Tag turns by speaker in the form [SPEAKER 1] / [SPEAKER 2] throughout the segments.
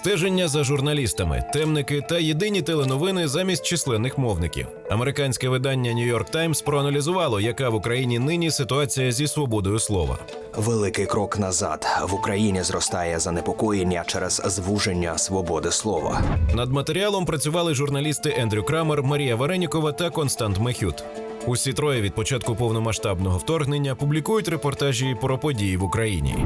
[SPEAKER 1] Стеження за журналістами, темники та єдині теленовини замість численних мовників. Американське видання New York Times проаналізувало, яка в Україні нині ситуація зі свободою слова.
[SPEAKER 2] Великий крок назад в Україні зростає занепокоєння через звуження свободи слова.
[SPEAKER 1] Над матеріалом працювали журналісти Ендрю Крамер, Марія Варенікова та Констант Мехют. Усі троє від початку повномасштабного вторгнення публікують репортажі про події в Україні.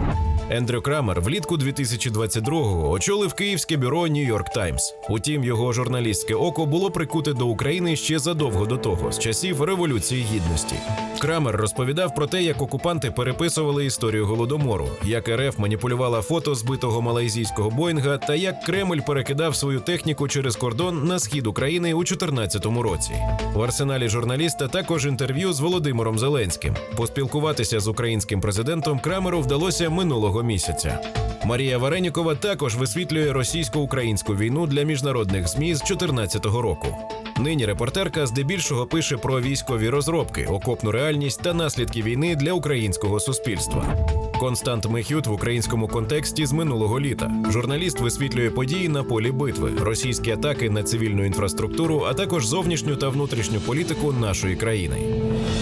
[SPEAKER 1] Ендрю Крамер влітку 2022-го очолив київське бюро York Times. Утім, його журналістське око було прикуте до України ще задовго до того, з часів Революції Гідності. Крамер розповідав про те, як окупанти переписували історію голодомору, як РФ маніпулювала фото збитого малайзійського Боїнга та як Кремль перекидав свою техніку через кордон на схід України у 2014 році. В арсеналі журналіста також інтерв'ю з Володимиром Зеленським. Поспілкуватися з українським президентом Крамеру вдалося минулого місяця. Марія Варенікова також висвітлює російсько-українську війну для міжнародних ЗМІ з 2014 року. Нині репортерка здебільшого пише про військові розробки, окопну реальність та наслідки війни для українського суспільства. Констант Мехют в українському контексті з минулого літа. Журналіст висвітлює події на полі битви, російські атаки на цивільну інфраструктуру, а також зовнішню та внутрішню політику нашої країни.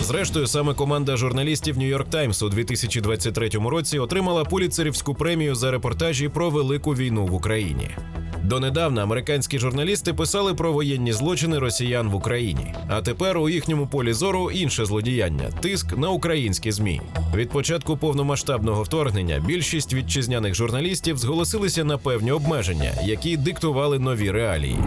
[SPEAKER 1] Зрештою, саме команда журналістів York Times у 2023 році отримала Пуліцерівську премію за репортажі про велику війну в Україні. Донедавна американські журналісти писали про воєнні злочини росіян в Україні. А тепер у їхньому полі зору інше злодіяння тиск на українські змі. Від початку повномасштабного вторгнення більшість вітчизняних журналістів зголосилися на певні обмеження, які диктували нові реалії.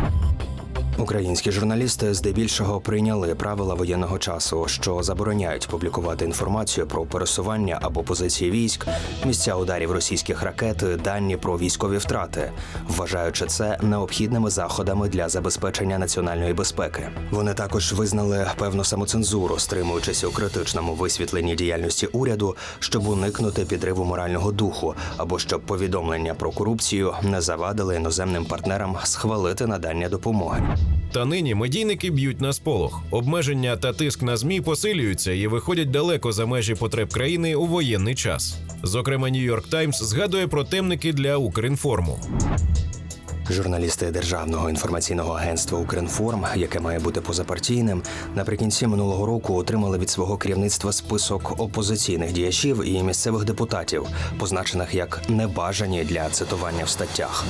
[SPEAKER 2] Українські журналісти здебільшого прийняли правила воєнного часу, що забороняють публікувати інформацію про пересування або позиції військ, місця ударів російських ракет, дані про військові втрати, вважаючи це необхідними заходами для забезпечення національної безпеки. Вони також визнали певну самоцензуру, стримуючись у критичному висвітленні діяльності уряду, щоб уникнути підриву морального духу, або щоб повідомлення про корупцію не завадили іноземним партнерам схвалити надання допомоги.
[SPEAKER 1] Та нині медійники б'ють на сполох. Обмеження та тиск на змі посилюються і виходять далеко за межі потреб країни у воєнний час. Зокрема, Нью-Йорк Таймс згадує про темники для Укрінформу.
[SPEAKER 2] Журналісти Державного інформаційного агентства Укрінформ, яке має бути позапартійним, наприкінці минулого року отримали від свого керівництва список опозиційних діячів і місцевих депутатів, позначених як небажані для цитування в статтях.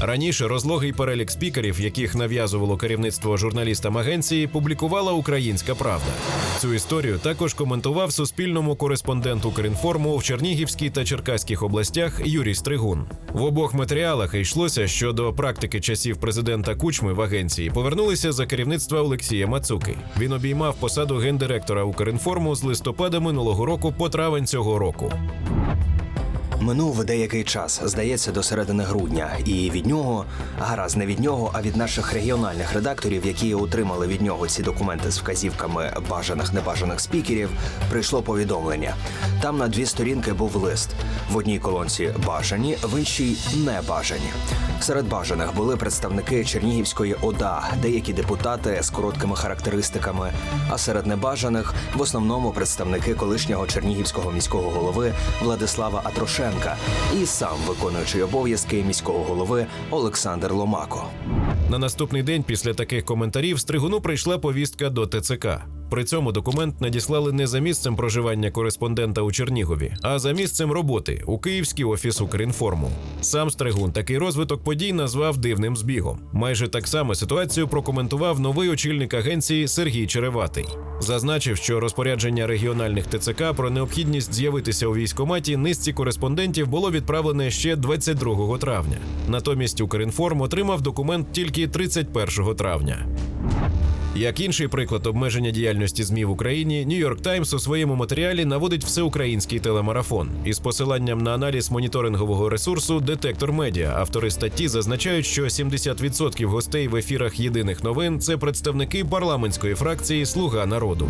[SPEAKER 1] Раніше розлогий перелік спікерів, яких нав'язувало керівництво журналістам агенції, публікувала Українська Правда. Цю історію також коментував суспільному кореспондент Укрінформу в Чернігівській та Черкаських областях Юрій Стригун. В обох матеріалах йшлося, що до практики часів президента Кучми в агенції повернулися за керівництва Олексія Мацуки. Він обіймав посаду гендиректора Укрінформу з листопада минулого року по травень цього року.
[SPEAKER 2] Минув деякий час, здається, до середини грудня, і від нього, гаразд не від нього, а від наших регіональних редакторів, які отримали від нього ці документи з вказівками бажаних небажаних спікерів, прийшло повідомлення. Там на дві сторінки був лист. В одній колонці бажані, в іншій небажані. Серед бажаних були представники Чернігівської ОДА, деякі депутати з короткими характеристиками. А серед небажаних в основному представники колишнього чернігівського міського голови Владислава Атрошенка і сам виконуючий обов'язки міського голови Олександр Ломако.
[SPEAKER 1] На наступний день після таких коментарів Стригуну прийшла повістка до ТЦК. При цьому документ надіслали не за місцем проживання кореспондента у Чернігові, а за місцем роботи у Київський офіс Укрінформу. Сам Стригун такий розвиток подій назвав дивним збігом. Майже так само ситуацію прокоментував новий очільник агенції Сергій Череватий. Зазначив, що розпорядження регіональних ТЦК про необхідність з'явитися у військкоматі низці кореспондентів було відправлене ще 22 травня. Натомість Укрінформ отримав документ тільки 31 травня. Як інший приклад обмеження діяльності ЗМІ в Україні, Нью-Йорк Таймс у своєму матеріалі наводить всеукраїнський телемарафон із посиланням на аналіз моніторингового ресурсу Детектор Медіа. Автори статті зазначають, що 70% гостей в ефірах єдиних новин це представники парламентської фракції Слуга народу.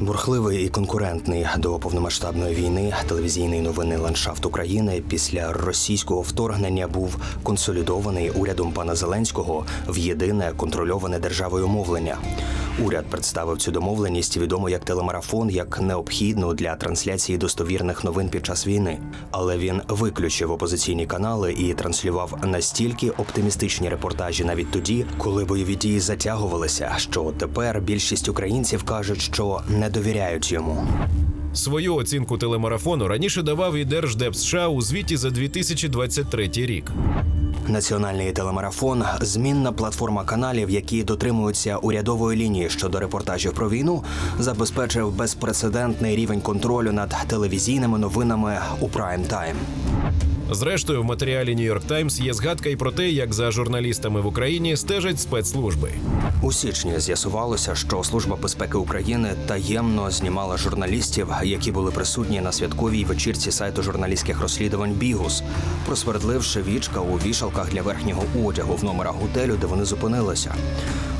[SPEAKER 2] Бурхливий і конкурентний до повномасштабної війни телевізійний новини ландшафт України після російського вторгнення був консолідований урядом пана Зеленського в єдине контрольоване державою мовлення. Уряд представив цю домовленість відомо як телемарафон, як необхідну для трансляції достовірних новин під час війни. Але він виключив опозиційні канали і транслював настільки оптимістичні репортажі навіть тоді, коли бойові дії затягувалися, що тепер більшість українців кажуть, що не довіряють йому.
[SPEAKER 1] Свою оцінку телемарафону раніше давав і Держдеп США у звіті за 2023 рік.
[SPEAKER 2] Національний телемарафон змінна платформа каналів, які дотримуються урядової лінії щодо репортажів про війну, забезпечив безпрецедентний рівень контролю над телевізійними новинами у прайм тайм.
[SPEAKER 1] Зрештою, в матеріалі York Times є згадка й про те, як за журналістами в Україні стежать спецслужби.
[SPEAKER 2] У січні з'ясувалося, що Служба безпеки України таємно знімала журналістів, які були присутні на святковій вечірці сайту журналістських розслідувань Бігус, просвердливши вічка у вішалках для верхнього одягу в номерах готелю, де вони зупинилися.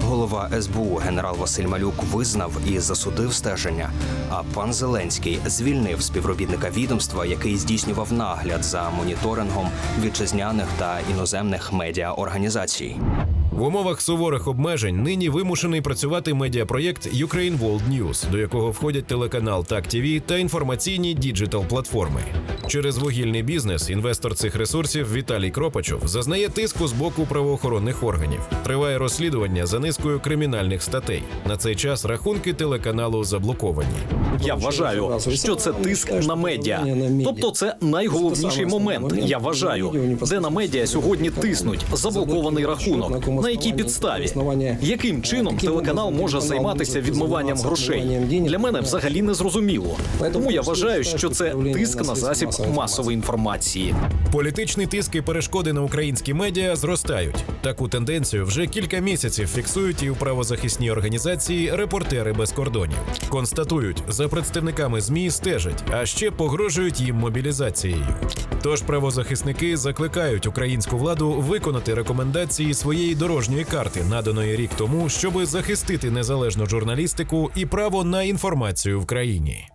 [SPEAKER 2] Голова СБУ генерал Василь Малюк визнав і засудив стеження. А пан Зеленський звільнив співробітника відомства, який здійснював нагляд за моніторингом вітчизняних та іноземних медіаорганізацій.
[SPEAKER 1] В умовах суворих обмежень нині вимушений працювати медіапроєкт Ukraine World News, до якого входять телеканал Так ТВ та інформаційні діджитал платформи. Через вугільний бізнес інвестор цих ресурсів Віталій Кропачов зазнає тиску з боку правоохоронних органів. Триває розслідування за низкою кримінальних статей. На цей час рахунки телеканалу заблоковані.
[SPEAKER 3] Я вважаю, що це тиск на медіа. Тобто, це найголовніший момент. Я вважаю, де на медіа сьогодні тиснуть заблокований рахунок. На якій підставі? Яким чином телеканал може займатися відмиванням грошей? Для мене взагалі не зрозуміло. Тому я вважаю, що це тиск на засіб масової інформації.
[SPEAKER 1] Політичний тиск і перешкоди на українські медіа зростають. Таку тенденцію вже кілька місяців фіксують і у правозахисній організації Репортери без кордонів. Констатують, за представниками змі стежать, а ще погрожують їм мобілізацією. Тож правозахисники закликають українську владу виконати рекомендації своєї дорожньої карти, наданої рік тому, щоби захистити незалежну журналістику і право на інформацію в країні.